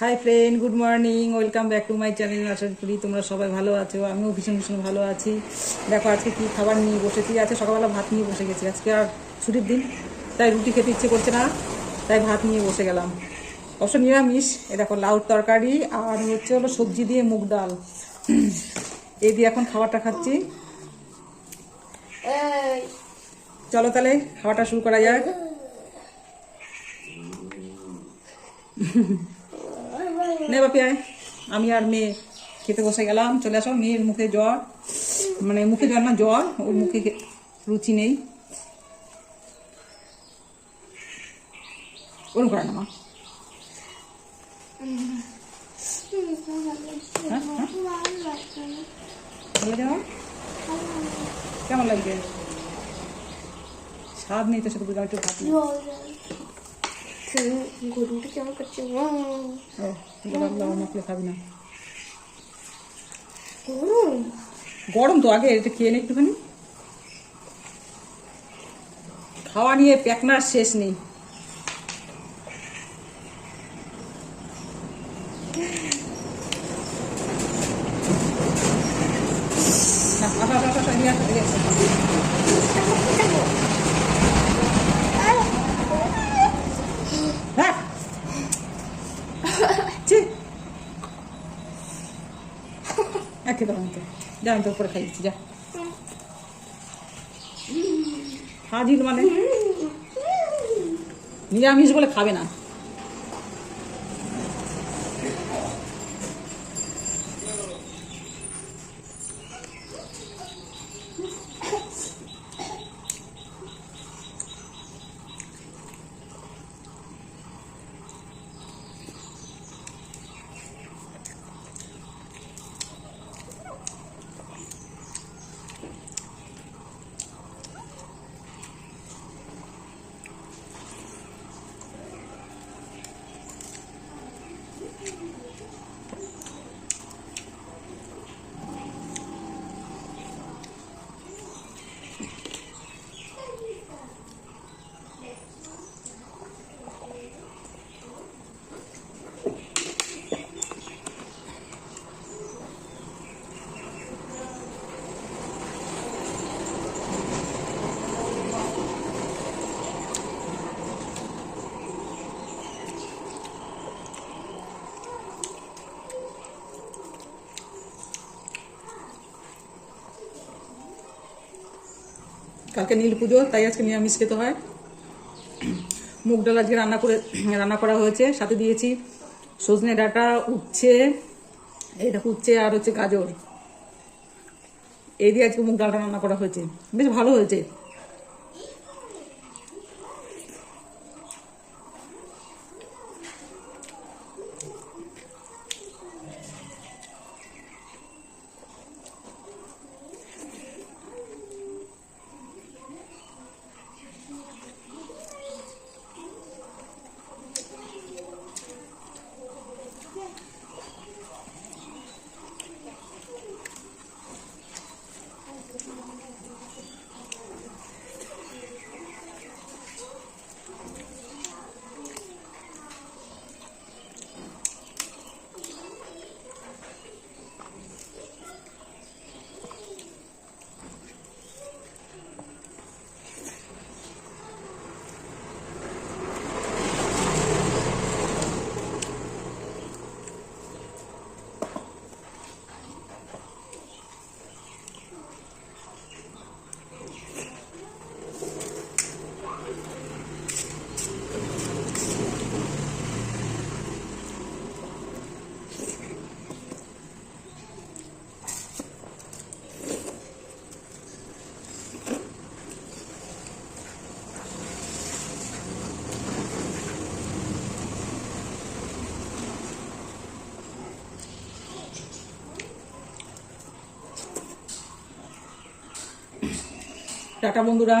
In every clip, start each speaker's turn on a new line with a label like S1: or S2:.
S1: Hi friend good morning welcome back to my channel আশা করি তোমরা সবাই ভালো আছো? আমিও ভীষণ ভীষণ ভালো আছি। দেখো আজকে কি খাবার নিয়ে বসেছি? আজকে সকালবেলা ভাত নিয়ে বসে গেছি। আজকে আর ছুটির দিন তাই রুটি খেতে ইচ্ছে করছে না। তাই ভাত নিয়ে বসে গেলাম। অবশ্য নিরামিষ। এ দেখো লাউর তরকারি আর হচ্ছে হলো সবজি দিয়ে মুগ ডাল। এই দিয়ে এখন খাবারটা খাচ্ছি। চলো তাহলে খাওয়াটা শুরু করা যাক। নে বাপি আয়। আমি আর মেয়ে খেতে বসে গেলাম। চলে আসো, মেয়ের মুখে জ্বর। মানে মুখে জ্বর না, জ্বর। ওর মুখে রুচি নেই। ওরম করে না মা। হ্যাঁ হ্যাঁ। কেমন লাগছে? স্বাদ নেই তো সেটা বুঝলাম একটু নিই।
S2: গরুটা কেমন করছে
S1: খাবি না
S2: গরম
S1: গরম তো আগে এটা খেয়ে নে একটুখানি খাওয়া নিয়ে প্যাকনার শেষ নেই না, আসো, আসো, আসো, আসো, নিয়ে আসো, নিয়ে আসো। হ্যাঁ। ছি। এক খেতে তো। যা আমি তোর উপরে খাই দিচ্ছি যা হাজির মানে নিরামিষ বলে খাবে না কালকে নীল পুজো, তাই আজকে নিরামিষ খেতে হয়। মুগ ডাল আজকে রান্না করে, রান্না করা হয়েছে। সাথে দিয়েছি সজনে ডাটা, উচ্ছে এটা উচ্ছে আর হচ্ছে গাজর। এই দিয়ে আজকে মুগ ডালটা রান্না করা হয়েছে। বেশ ভালো হয়েছে। টাটা বন্ধুরা।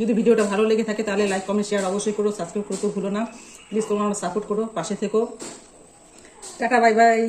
S1: যদি ভিডিওটা ভালো লেগে থাকে তাহলে লাইক কমেন্ট শেয়ার অবশ্যই করো সাবস্ক্রাইব করতে ভুলো না। প্লিজ তোমরা সাপোর্ট করো, পাশে থেকো। Tata bye bye